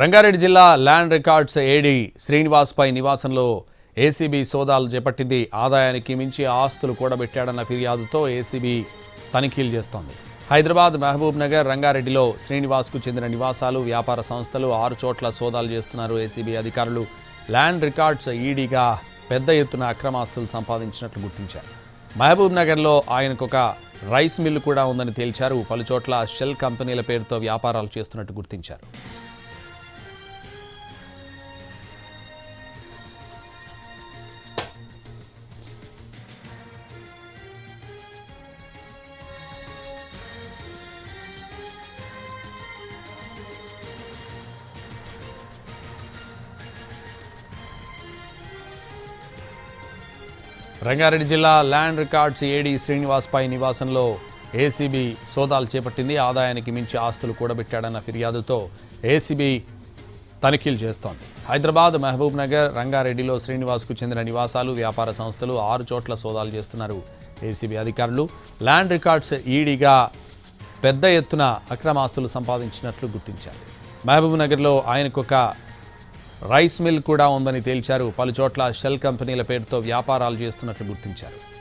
రంగారెడ్డి జిల్లా land records ఏడీ శ్రీనివాస్పై నివాసంలో ACB సోదాలు చేపట్టింది. ఆదాయానికి మించి ఆస్తులు కూడబెట్టాడన్న ఫిర్యాదుతో ఏసీబీ తనిఖీలు చేస్తోంది. హైదరాబాద్ మహబూబ్ నగర్ రంగారెడ్డిలో శ్రీనివాస్కు చెందిన నివాసాలు వ్యాపార సంస్థలు ఆరు చోట్ల సోదాలు చేస్తున్నారు ఏసీబీ అధికారులు. ల్యాండ్ రికార్డ్స్ ఈడీగా పెద్ద ఎత్తున అక్రమాస్తులు సంపాదించినట్లు గుర్తించారు. మహబూబ్ నగర్లో ఆయనకు ఒక రైస్ మిల్లు కూడా ఉందని తేల్చారు. పలుచోట్ల షెల్ కంపెనీల పేరుతో వ్యాపారాలు చేస్తున్నట్టు గుర్తించారు. రంగారెడ్డి జిల్లా ల్యాండ్ రికార్డ్స్ ఏడీ శ్రీనివాస్పై నివాసంలో ఏసీబీ సోదాలు చేపట్టింది. ఆదాయానికి మించి ఆస్తులు కూడబెట్టాడన్న ఫిర్యాదుతో ఏసీబీ తనిఖీలు చేస్తోంది. హైదరాబాద్ మహబూబ్ నగర్ రంగారెడ్డిలో శ్రీనివాస్కు చెందిన నివాసాలు వ్యాపార సంస్థలు ఆరు చోట్ల సోదాలు చేస్తున్నారు ఏసీబీ అధికారులు. ల్యాండ్ రికార్డ్స్ ఈడీగా పెద్ద ఎత్తున అక్రమాస్తులు సంపాదించినట్లు గుర్తించారు. మహబూబ్ నగర్లో ఆయనకొక రైస్ మిల్ కూడా ఉందని తేల్చారు. పలుచోట్ల షెల్ కంపెనీల పేరుతో వ్యాపారాలు చేస్తున్నట్లు గుర్తించారు.